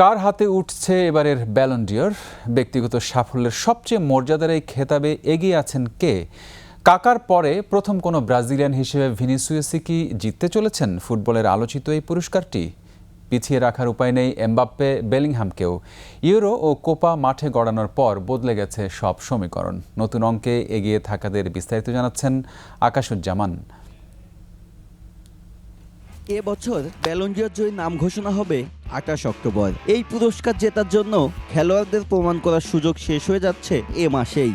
কার হাতে উঠছে এবারের ব্যালন্ডিয়র ব্যক্তিগত সাফল্যের সবচেয়ে মর্যাদার এই খেতাবে এগিয়ে আছেন কে? কাকার পরে প্রথম কোনো ব্রাজিলিয়ান হিসেবে ভিনিসিয়াসই কি জিততে চলেছেন? ফুটবলের আলোচিত এই পুরস্কারটি পিছিয়ে রাখার উপায় নেই এমবাপ্পে, বেলিংহামকেও। ইউরো ও কোপা মাঠে গড়ানোর পর বদলে গেছে সব সমীকরণ। নতুন অঙ্কে এগিয়ে থাকাদের বিস্তারিত জানাচ্ছেন আকাশুজ্জামান। এ বছর ব্যালন্ডিয়র জয়ী নাম ঘোষণা হবে আঠাশ অক্টোবর। এই পুরস্কার জেতার জন্য খেলোয়াড়দের প্রমাণ করার সুযোগ শেষ হয়ে যাচ্ছে এ মাসেই।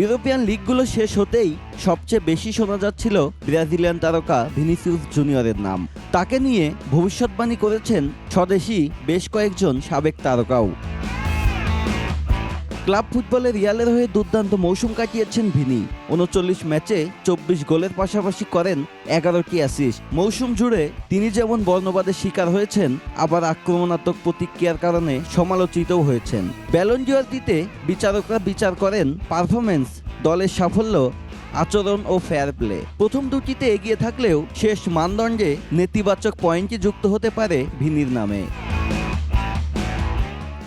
ইউরোপিয়ান লিগগুলো শেষ হতেই সবচেয়ে বেশি শোনা যাচ্ছিল ব্রাজিলিয়ান তারকা ভিনিসিউস জুনিয়রের নাম। তাকে নিয়ে ভবিষ্যৎবাণী করেছেন স্বদেশি বেশ কয়েকজন সাবেক তারকাও। ক্লাব ফুটবলে রিয়ালের হয়ে দুর্দান্ত মৌসুম কাটিয়েছেন ভিনি। উনচল্লিশ ম্যাচে চব্বিশ গোলের পাশাপাশি করেন এগারোটি অ্যাসিস্ট মৌসুম জুড়ে তিনি যেমন বর্ণবাদের শিকার হয়েছেন, আবার আক্রমণাত্মক প্রতিক্রিয়ার কারণে সমালোচিতও হয়েছেন। ব্যালন্ডিয়র দিতে বিচারকরা বিচার করেন পারফরমেন্স দলের সাফল্য, আচরণ ও ফেয়ার প্লে প্রথম দুটিতে এগিয়ে থাকলেও শেষ মানদণ্ডে নেতিবাচক পয়েন্টই যুক্ত হতে পারে ভিনির নামে।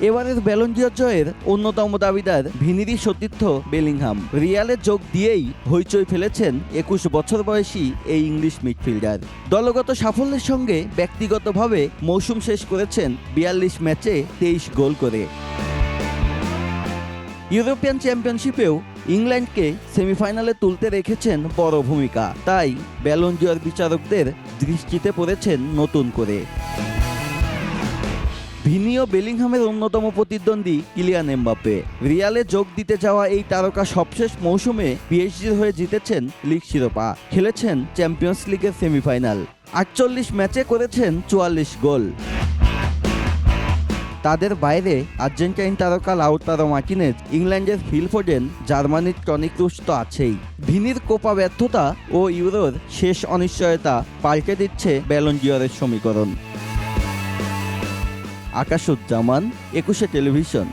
এবারের ব্যালন্ডিয়র জয়ের অন্যতম দাবিদার ভিনিরি সতীর্থ বেলিংহাম। রিয়ালে যোগ দিয়েই হইচই ফেলেছেন একুশ বছর বয়সী এই ইংলিশ মিডফিল্ডার। দলগত সাফল্যের সঙ্গে ব্যক্তিগতভাবে মৌসুম শেষ করেছেন বিয়াল্লিশ ম্যাচে তেইশ গোল করে। ইউরোপিয়ান চ্যাম্পিয়নশিপেও ইংল্যান্ডকে সেমিফাইনালে তুলতে রেখেছেন বড় ভূমিকা। তাই ব্যালন্ডিয়র বিচারকদের দৃষ্টিতে পড়েছেন নতুন করে। ভিনি ও বেলিংহামের অন্যতম প্রতিদ্বন্দ্বী কিলিয়ান এমবাপ্পে। রিয়ালে যোগ দিতে যাওয়া এই তারকা সবশেষ মৌসুমে পিএইচডির হয়ে জিতেছেন লিগ শিরোপা, খেলেছেন চ্যাম্পিয়ন্স লিগের সেমিফাইনাল, আটচল্লিশ ম্যাচে করেছেন চুয়াল্লিশ গোল। তাদের বাইরে আর্জেন্টাইন তারকা লাউতারো মার্টিনেজ ইংল্যান্ডের ফিল ফোডেন জার্মানির টনিক রুশ তো আছেই। ভিনির কোপা ব্যর্থতা ও ইউরোর শেষ অনিশ্চয়তা পাল্টে দিচ্ছে ব্যালন্ডিয়রের সমীকরণ। আকাশুজ্জামান একুশে টেলিভিশন।